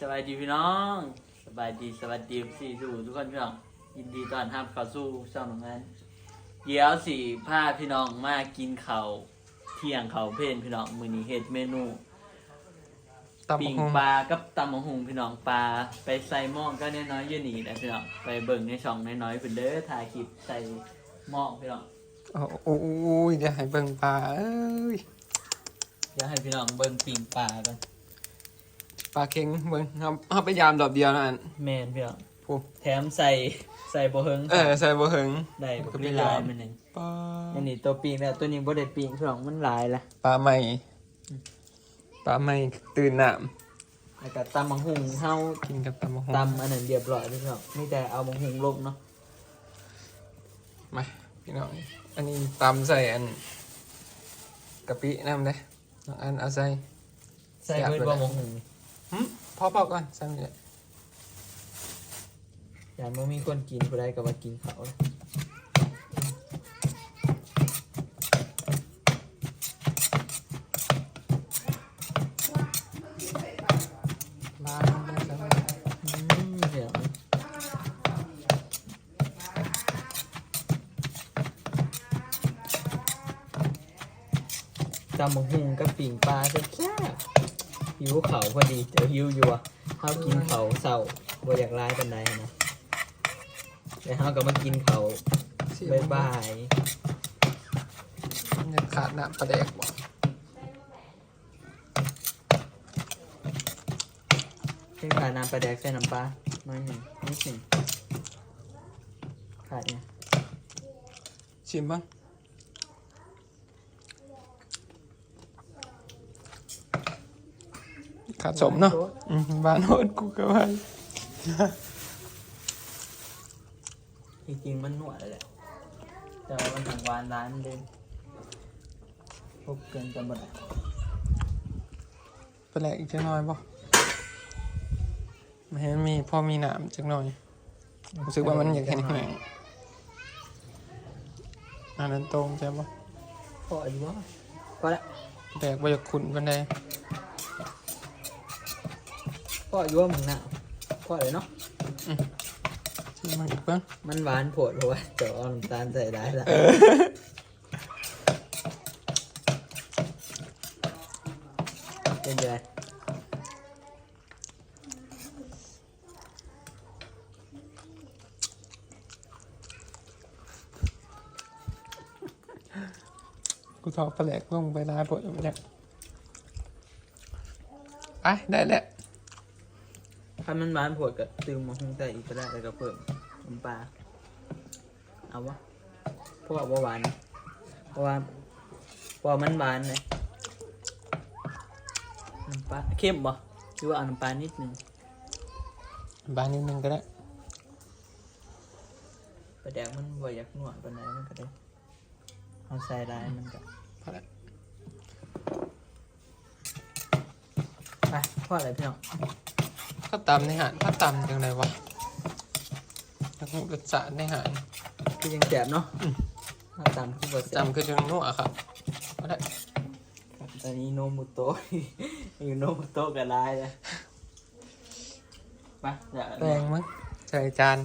สวัสดีพี่น้อง สบายดีสวัสดีสี่สู่ทุกคนพี่น้องยินดีต้อนรับเข้าสู่ช่องของงานเดี๋ยวสี่พาพี่น้องมากินข้าวเที่ยงข้าวเพลนพี่น้องมื้อนี้เฮ็ดเมนูตำปิ้บักงหุ่งปลากับตำมะฮุงพี่น้องปลาไปใส่หม้อก็น้อยๆอยู่นี่นะพี่น้องไปเบิ่งในช่องน้อยๆเพิ่นเด้อถ่ายคลิปใส่หม้อพี่น้องโอ้โอ้ยเดี๋ยวให้เบิ่งปลาเอ้ยเดี๋ยวให้พี่น้องเบิ่งปิ้งปลากัน ปลาเค็งเบิ่งเอาเอาไปยามดอกเดียวนะอัน แม่นพี่น้องผู้แถมใส่ใส่บ่เฮิงเออใส่บ่เหิงได้ก็ก็ไม่ไม่ลายยอมมันหนึงปลาอันนี้ตัวปีงแล้วตัวนี้บ่ได้ปีงพี่น้องมันหลายละปลาใหม่ปลาใหม่ตื่นน้แล้วก็ตำบักหุ่งเฮาำกินกับตำบักหุ่งตำอันนั้นเรียบร้อยพี่น้องมีแต่เอาบักหุ่งลงเนาะมาพี่น้องอันนี้ตำใส่อันกะปิน้ำเด้น้องอันเอาใส่ ใส่เบิดบ่บักหุ่ง หึพอพอก่อนส่มันเลยอย่างบ่มีคนกินผู้ใดก็มากินเขาวล้างได้ใส่อืมเดี๋ยวตำบักหุ่งกับปิ่งปลาจะแซ่บ หิวเขาวพอดีเดี๋ยวหิวอยู่อะเฮากินเขาวเศร้าบ่อยากลายปานใดนะแต่เฮาก็มากินเขาวสิบ๊ายบายมันจะขาดน้ำปลาแดกบ่เพิ่งขาดน้ำปลาแดกใส่น้ำปลาน้อยหนึ่งนิดหนึ่งขาดเนี่ยชิมบ้าง ขาดสมเนาะอืมบ้านโหดกูก็ว่าจริงๆมันหนวดเลยแหละแต่ว่ามันทางหวานร้านเดิมพบเกินกันหมดอะไปแหลกอีกจักหน่อยบ่ไม่เห็นมีพอมีหนามจักหน่อย รู้สึกว่ามันอยากแข็งแข็งอันนั้นตรงใช่ปะพออยู่วะพอละแดกว่าอยากขุนกันได้ พออยู่ว่ามึงน่ะพอเลยเนาะ ชิมมาอีกเบ้างมันหวานโผดเพราะว่าจะเอาน้ำตาลใส่ได้ละ เป็นไงกูทอปลาแหลกลงไปร้ายปวดอยู่เนี่ยไปได้แล้ว ถ้ามันหวานโผดก็ตืมมาหุ้งใส่อีกก็ได้แล้วก็เพิ่มน้ำปลาเอาวะเพราะว่าบ่หวานเพราะว่าเพราะว่ามันหวานเลยน้ำปลาเข้มบ่หรือว่าเอาน้ำปลานิดนึงบานนิดนึงก็ได้ปลาแดกมันบ่อยากหนวดปานใดมันก็ได้เอาใส่ได้มันก็พอแล้วไปพ่ออะไรพี่น้องถ้าตำในหานถ้าตำจังไรวะถ้าหูรสชาติในหานคือยังแสบเนาะถ้าตามที่บทแสบจำคือจังนัวครับพอแล้วครับตอนนี้โนมุโตะ อยู่โนมุโตะกับลายเลยไปเดี๋ยวแปลงมั้งใส่จาน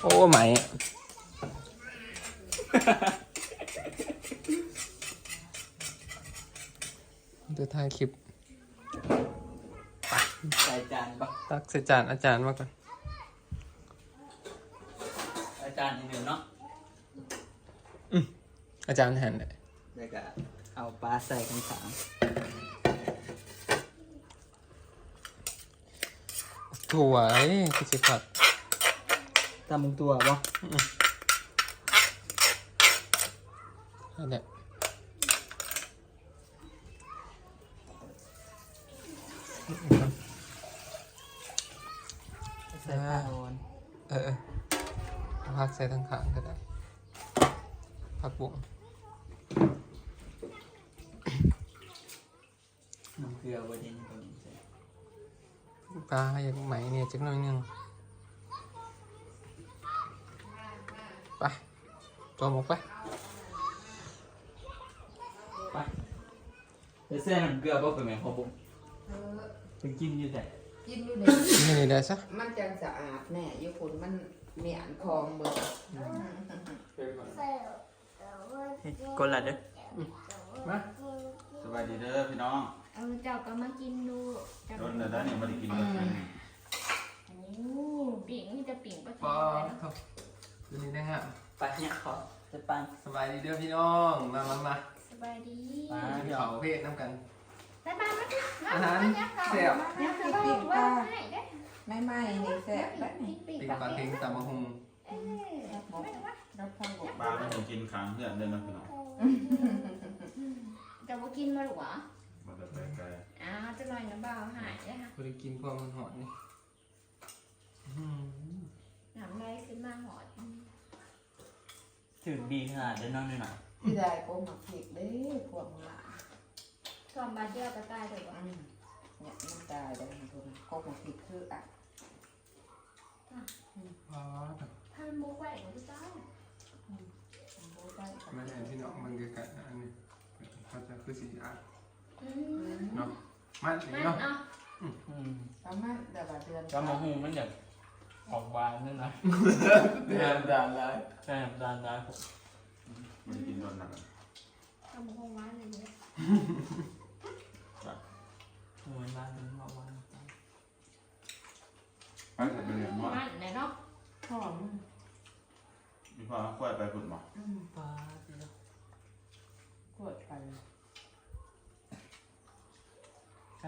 โอ้ไหมเดี๋ยวถ่ายคลิป ใส่จานปะตักใส่จานอาจารย์มาก่อนอาจารย์อีกหนึ่งเนาะอาจารย์หันเลยแล้วก็เอาปลาใส่ข้างขางถั่วเอ้ยคือสิผัดตามมึงตัวปะนั่นแหละใส่ปลาโอนเออเออเอาผักใส่ทั้งขางก็ได้ผักบุ้งน้ำเกลือไว้ในนี้ก่อนใส่ปลาอย่างไหมเนี่ยจักหน่อยหนึงไปจอมออกไปไปเดี๋ยวเส้นน้ำเกลือปะเป็นแมงพอปุ๊บถึงกินอยู่แต่ กินอยู่ในนี่ได้ซะมันจังสะอาดแน่อยู่คุณมันเมียนคลองเบิดกดละเด้อมาสบายดีเด้อพี่น้องเออเจ้าก็มากินดูเจ้าโดนเด้อเนี่ยมาได้กินเลยโอ้ปิ่งมีแต่ปิ่งประพอเทศเท่าดูนี่นะฮะไปเนี่ยขอจะปังสบายดีเด้อพี่น้อง มามามาสบายดีมากินเขาเพศน้ำกันไปบ้านมาดิ อาหารแซ่บเนี่ยคือบ้านว่าให้ได้ไม่ไหม้นี่แซ่บแล้วปิ่นี่งปิ่งติงปลาเค็งตำมะฮุงเอ้ยไม่ได้ว่ารับข้าวบอกปลาไม่ต้องกินค้างเพื่อนเลยนะพี่น้องเจ้าบ่กินมาหรอวะมาแต่ไปไกลอ้าวจะลอยน้ำเบาหายได้ค่ะพอได้กินความมันหอดนี่อื้อหือน้ำไหลขึ้นมาหอดถึงดีขนาดได้น้องนี่หน่อยที่ได้ก็มาผิดเด้พวกหลา นทอมบาเดียวก็ตายเลยวะอืมเนี่ยมันตายได้คุณก็มาผิดคืออะพอท่านบุกไหวของพี่ต้ามันบ่ได้ก็ไม่ได้พี่น้องมันไกลๆอันนี้เขาจะคือสีอะอืมเนาะมันอีกมันเนาะเอาอืมประมาณแต่ละเดือนก็มาหูมันอยากออกบานนั่นนะแซ่บดานได้แซ่บดานได้ผมมาได้กินโดนหนักทำห้องว้านเลยเนี่ย เหมือนบ้านนี้มาบ้าน ไปแต่เป็นเหรียญว่า มันเนี่ยเนาะ หอม มีพ่อค่อยไปฝึกมา อืม ปลาที่เรา กวดไป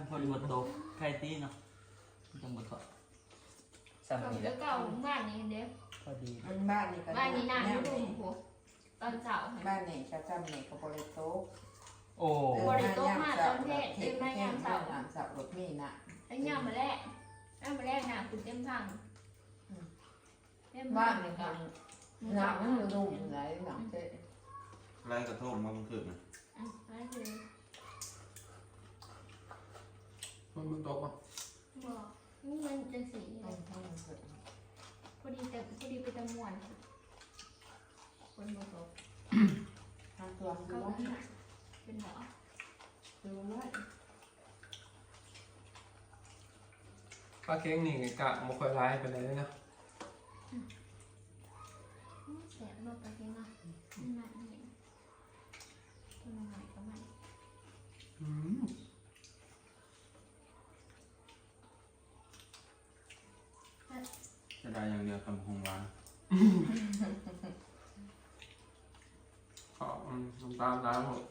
แค่พอดีบนโต๊ะไข่ตีเนาะจังหมดก่อนสามกับนี่แหแล้ละวเก่าบ้านนี้เด้อพอดีมันบ้านนี่ก็บ้านนี้น้ำแนไม่วดุนี้โหตอนเช้าค่ะบ้านนี่ก็จำนี่ก็บริโต๊ะโอ้บริโภคมาตอนเพศเห็นเอ้ยไม่แม่ยามเสาร์น้ำสับรถมีน่ะแล้วย่ามมาแรกย่ามมาแรกน่ะคุณเต็มพังเต็มบ้าพันงนี่กัก็บน้ำมันนุ่มไหลหนังเจ๊ไล่กระทงมาเมื่อคืนนะอะไปคือ มันบนโต๊ะป่ะบอกนี่มันจะสีต้นท่อนเสร็จพอดีแต่พอดีไปตะมวนคนบอกบอกทางตัวดูเขาว่าเป็นหนักเป็นหรอดูว่าปลาเค็งนี่กะมาค่อยร้ายไปเลยนะแสบโลกไปที่น่ะนี่น่ะนี่ตัวน้อยก็ไม่ อืม จะ ได้อย่างเดียวคำคงร้านขออืมน้ำตาลน้ำหมด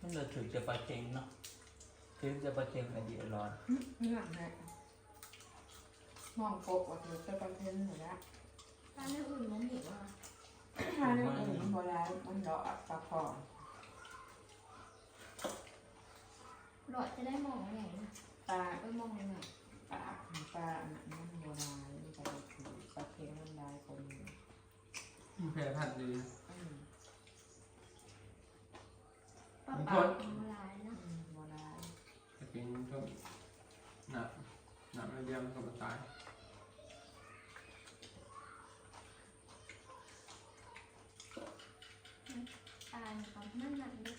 มันจะถึงจะปลาเค็งเนาะถึงจะปลาเค็งอันดีอร่อยเงื่อนนะ มองปกว่าคือจะประเทศหนึ่งละถ้าไม่อุ่นมันหนีว่าถ้าเรื่องอื่นโบราณมันดอกปลาคอหลอดจะได้มองอะไรนะปลาไปมองยังไงปลาปลาอันนั้นมันโบราณมันจะคือปลาเค็มมันได้คนมีแพรพัดดีอืมป้าป้าของลายนะอืมโบราณปลาเค็งก็หนักหนักไม่เดียวมันก็มาตาย ตายครับนั่นนั่นเลย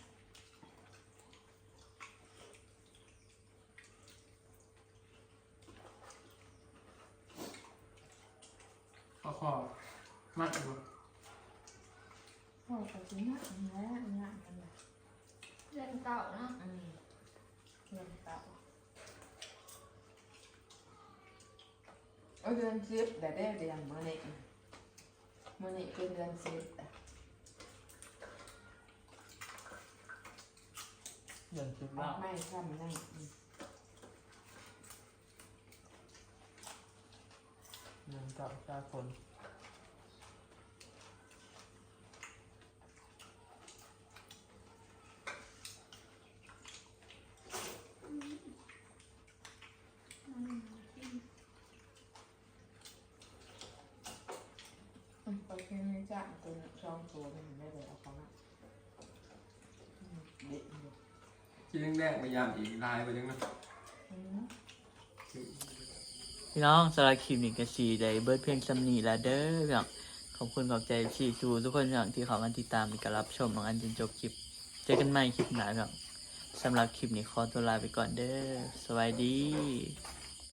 ข้อคอ มากเลยพ่อก็จะนักนะนักมันนะเพื่อนเก่าเนาะอืมเงินเต่าเอาเดือนสิบแต่ได้เดือนมื่อนี้มื่อนี้เป็นเดือนสิบแต่เดินชุดออว่ากไม่ทำนั่นอืมเดินเก่าชาคน อืมโอเคไม่จ้างตัว ช่องตัวนี่มันได้เลยเอาเขามาอืมเด็ดอยู่ที่แรกๆพยายามอีกลายไปยังนะอืมพี่น้องสำหรับคลิปนี้ก็สีได้เบิร์ดเพียงสำนีแล้วเด้อพี่น้องขอบคุณขอบใจสีสูทุกคนพี่น้องที่เขามาติดตามและก็รับชมน้องอันจนจบคลิป เจอกันใหม่คลิปหน้าพี่น้องสำหรับคลิปนี้ขอตัวลาไปก่อนเด้อสวัสดี